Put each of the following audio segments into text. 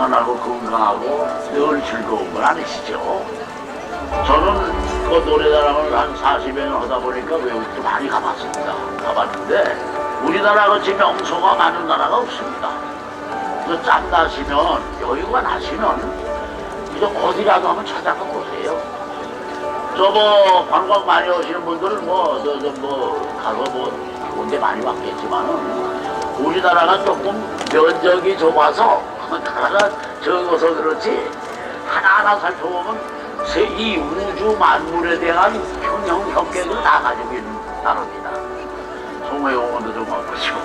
편안하고 건강하고 늘 즐거운 건 아니시죠? 저는 그 노래자랑을 한 40여 년 하다 보니까 외국도 많이 가봤습니다. 가봤는데 우리나라 같이 명소가 많은 나라가 없습니다. 그짬 나시면 여유가 나시면 그저 어디라도 한번 찾아가 보세요. 저뭐 관광 많이 오시는 분들은 뭐저저뭐 가서 뭐 좋은 데 많이 왔겠지만은 우리나라가 조금 면적이 좁아서 나라가 적어서 그렇지 하나하나 살펴보면 세- 이 우주 만물에 대한 평형 협객을 다 가지고 있는 나라입니다. 송해공원도 좀 와보시고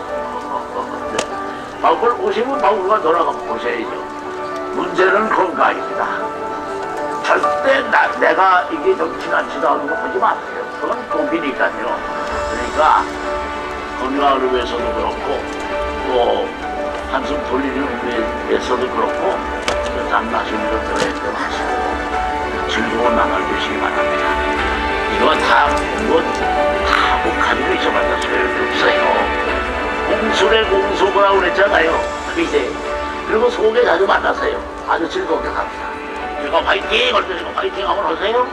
네. 바울 오시면 바울과 돌아가 보셔야죠. 문제는 건강입니다. 절대 나, 내가 이게 좀 지나치다 하는 거 하지 마세요. 그건 돈이니까요. 그러니까 건강을 위해서도 그렇고 또 한숨 돌리는 위해서도 그렇고 땀나시는 것들에 좀 하시고 즐거운 나날 되시기 바랍니다. 이거 다, 이거 다 목하기로 잊어봤다 소용이 없어요. 공술의 공소부라고 그랬잖아요. 이제 그리고 속에 자주 만나세요. 아주 즐겁게 갑니다. 제가 때 지금 화이팅 한번 하세요.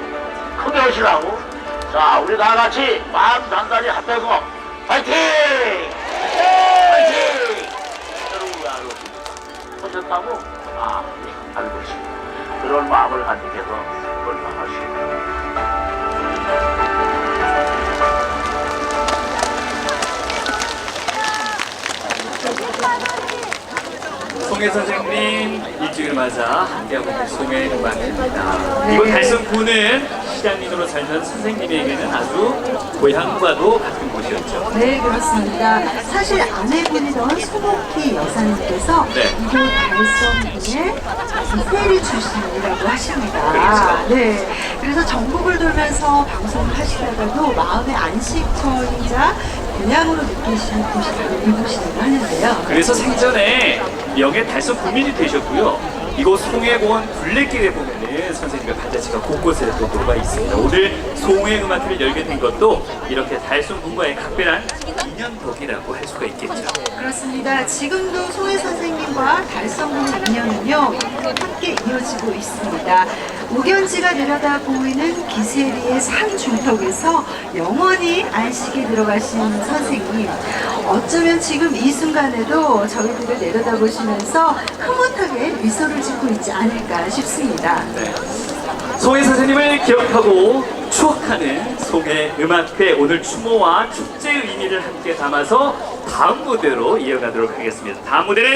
크게 하시라고. 자, 우리 다 같이 마음 단단히 합해서! 화이팅! 여러분 왜안 오십니까? 하셨다고? 아, 예, 알고 있습니다. 그런 마음을 간직해서 건강하시고. 송혜 선생님 일주일 맞아 함께하고 있는 송혜 음악입니다. 이곳 달성군은 시장민으로 살던 선생님에게는 아주 고향과도 같은 곳이었죠. 네, 그렇습니다. 사실 아내분이던 소복희 여사님께서 네. 이곳 달성군의 세리 출신이라고 하십니다. 그렇죠. 네. 그래서 전국을 돌면서 방송을 하시다가도 마음의 안식처이자 고향으로 느끼시는 곳이라고 이곳이라고 하는데요. 그래서 생전에 명예 달성 국민이 되셨고요. 이곳 송해공원 둘레길에 보면은 선생님의 발자취가 곳곳에 또 녹아 있습니다. 오늘 송해 음악회를 열게 된 것도 이렇게 달성군과의 각별한 인연 덕이라고 할 수가 있겠죠. 그렇습니다. 지금도 송혜 선생님과 달성군의 인연은요 함께 이어지고 있습니다. 우견지가 내려다 보이는 기세리의 산 중턱에서 영원히 안식에 들어가신 선생님. 어쩌면 지금 이 순간에도 저희들을 내려다보시면서 흐뭇하게 미소를 짓고 있지 않을까 싶습니다. 네. 송혜 선생님을 기억하고 추억하는 송혜 음악회 오늘 추모와 축제의 의미를 함께 담아서 다음 무대로 이어가도록 하겠습니다. 다음 무대는